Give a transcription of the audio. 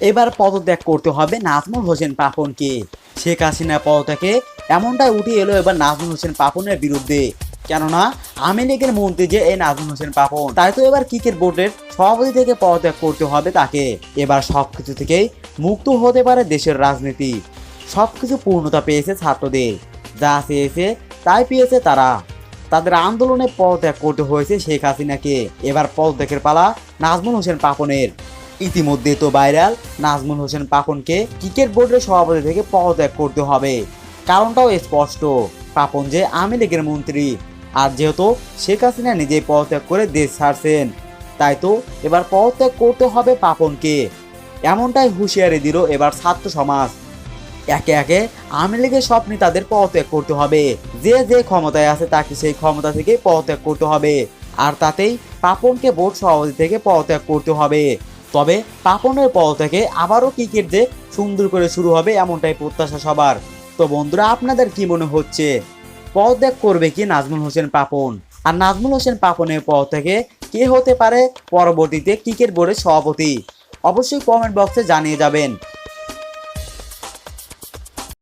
এবার পদত্যাগ করতে হবে নাজমুল হোসেন পাপনকে। শেখ হাসিনা পদত্যাগে এমনটাই উঠে এলো এবার নাজমুল হোসেন পাপনের বিরুদ্ধে। কেননা আওয়ামী লীগের মন্ত্রী যে এই নাজমুল হোসেন পাপন, তাই তো এবার ক্রিকেট বোর্ডের সভাপতি থেকে পদত্যাগ করতে হবে তাকে। এবার সবকিছু থেকেই মুক্ত হতে পারে দেশের রাজনীতি। সবকিছু পূর্ণতা পেয়েছে ছাত্রদের। যা চেয়েছে, তাই পেয়েছে তারা। তাদের আন্দোলনে পদত্যাগ করতে হয়েছে শেখ হাসিনাকে। এবার পদত্যাগের পালা নাজমুল হোসেন পাপনের। ইতিমধ্যে তো ভাইরাল, নাজমুল হোসেন পাপনকে ক্রিকেট বোর্ডের সভাপতি থেকে পদত্যাগ করতে হবে। কারণটাও স্পষ্ট, পাপন যে আওয়ামী লীগের মন্ত্রী, আর যেহেতু শেখ হাসিনা নিজেই পদত্যাগ করে দেশ ছাড়ছেন, তাই তো এবার পদত্যাগ করতে হবে পাপনকে। এমনটাই হুঁশিয়ারি দিল এবার ছাত্র সমাজ। একে একে আওয়ামী লীগের সব নেতাদের পদত্যাগ করতে হবে। যে যে ক্ষমতায় আছে তাকে সেই ক্ষমতা থেকে পদত্যাগ করতে হবে। আর তাতেই পাপনকে বোর্ড সভাপতি থেকে পদত্যাগ করতে হবে। তবে পাপনের থেকে আবারও ক্রিকেট যে সুন্দর করে শুরু হবে এমনটাই প্রত্যাশা সবার। তো বন্ধুরা, আপনাদের কি মনে হচ্ছে? পদত্যাগ করবে কি নাজমুল হোসেন পাপন? আর নাজমুল হোসেন পাপনের পদ থেকে কে হতে পারে পরবর্তীতে ক্রিকেট বোর্ডের সভাপতি? অবশ্যই কমেন্ট বক্সে জানিয়ে যাবেন।